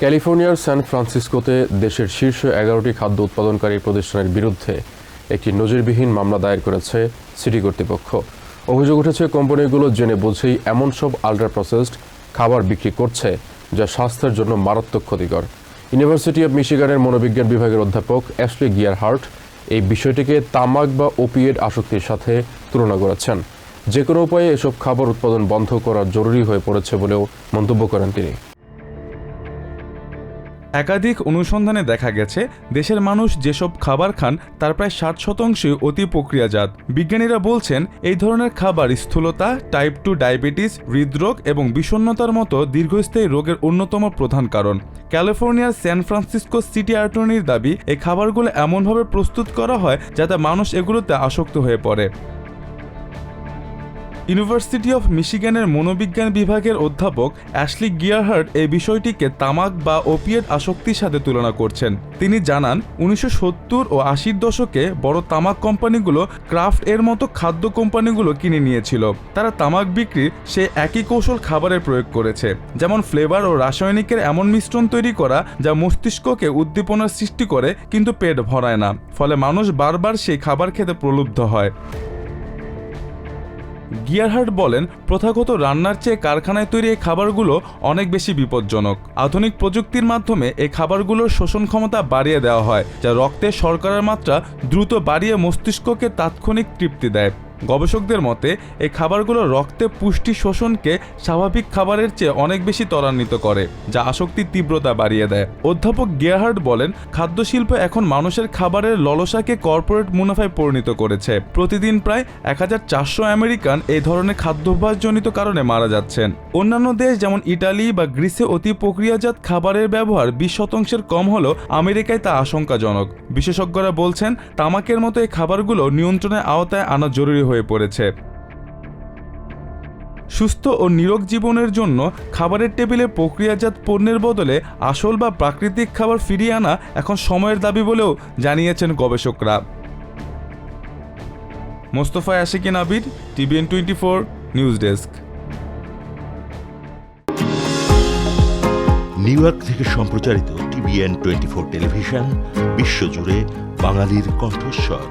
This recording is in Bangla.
ক্যালিফোর্নিয়ার সান ফ্রান্সিসকোতে দেশের শীর্ষ এগারোটি খাদ্য উৎপাদনকারী প্রতিষ্ঠানের বিরুদ্ধে একটি নজিরবিহীন মামলা দায়ের করেছে সিটি কর্তৃপক্ষ। অভিযোগ উঠেছে, কোম্পানিগুলো জেনে বুঝেই এমন সব আল্ট্রা প্রসেসড খাবার বিক্রি করছে যা স্বাস্থ্যের জন্য মারাত্মক ক্ষতিকর। ইউনিভার্সিটি অব মিশিগানের মনোবিজ্ঞান বিভাগের অধ্যাপক অ্যাশলি গিয়ার হার্ট এই বিষয়টিকে তামাক বা ওপিয়েড আসক্তির সাথে তুলনা করেছেন। যে কোনো উপায়ে এসব খাবার উৎপাদন বন্ধ করা জরুরি হয়ে পড়েছে বলেও মন্তব্য করেন তিনি। একাধিক অনুসন্ধানে দেখা গেছে, দেশের মানুষ যেসব খাবার খান, তার প্রায় ষাট শতাংশই অতি প্রক্রিয়াজাত। বিজ্ঞানীরা বলছেন, এই ধরনের খাবার স্থূলতা টাইপ টু ডায়াবেটিস হৃদরোগ এবং বিষণ্ণতার মতো দীর্ঘস্থায়ী রোগের অন্যতম প্রধান কারণ। ক্যালিফোর্নিয়ার স্যান ফ্রান্সিসকো সিটি অ্যাটর্নির দাবি, এই খাবারগুলো এমনভাবে প্রস্তুত করা হয় যাতে মানুষ এগুলোতে আসক্ত হয়ে পড়ে। ইউনিভার্সিটি অফ মিশিগানের মনোবিজ্ঞান বিভাগের অধ্যাপক অ্যাশলি গিয়ারহার্ট এই বিষয়টিকে তামাক বা ওপিয়েড আসক্তির সাথে তুলনা করছেন। তিনি জানান, উনিশশো সত্তর ও আশির দশকে বড় তামাক কোম্পানিগুলো ক্রাফট এর মতো খাদ্য কোম্পানিগুলো কিনে নিয়েছিল। তারা তামাক বিক্রির সে একই কৌশল খাবারের প্রয়োগ করেছে। যেমন ফ্লেভার ও রাসায়নিকের এমন মিশ্রণ তৈরি করা যা মস্তিষ্ককে উদ্দীপনার সৃষ্টি করে কিন্তু পেট ভরায় না। ফলে মানুষ বারবার সেই খাবার খেতে প্রলুব্ধ হয়। গিয়ারহার্ট বলেন, প্রথাগত রান্নার চেয়ে কারখানায় তৈরি এই খাবারগুলো অনেক বেশি বিপজ্জনক। আধুনিক প্রযুক্তির মাধ্যমে এই খাবারগুলোর শোষণ ক্ষমতা বাড়িয়ে দেওয়া হয়, যা রক্তে শর্করার মাত্রা দ্রুত বাড়িয়ে মস্তিষ্ককে তাৎক্ষণিক তৃপ্তি দেয়। গবেষকদের মতে, এই খাবারগুলো রক্তে পুষ্টি শোষণকে স্বাভাবিক খাবারের চেয়ে অনেক বেশি ত্বরান্বিত করে, যা আসক্তির তীব্রতা বাড়িয়ে দেয়। অধ্যাপক গিয়ারহার্ট বলেন খাদ্য শিল্প এখন মানুষের খাবারের ললসাকে কর্পোরেট মুনাফায় পরিণত করেছে। প্রতিদিন প্রায় এক হাজার চারশো আমেরিকান এই ধরনের খাদ্যাভ্যাসজনিত কারণে মারা যাচ্ছেন। অন্যান্য দেশ যেমন ইটালি বা গ্রিসে অতি প্রক্রিয়াজাত খাবারের ব্যবহার বিশ শতাংশের কম হলেও আমেরিকায় তা আশঙ্কাজনক। বিশেষজ্ঞরা বলছেন, তামাকের মতো এই খাবারগুলো নিয়ন্ত্রণের আওতায় আনা জরুরি হয়ে পড়েছে। সুস্থ ও নিরোগ জীবনের জন্য খাবারের টেবিলে প্রক্রিয়াজাত পণ্যের বদলে আসল বা প্রাকৃতিক খাবার ফিরিয়ে আনা এখন সময়ের দাবি বলেও জানিয়েছেন গবেষকরা। Mostafa Ashikin Abir TVN twenty four news desk. New York থেকে সম্প্রচারিত টিভিএন টোয়েন্টি ফোর টেলিভিশন, বিশ্বজুড়ে বাঙালির কণ্ঠস্বর।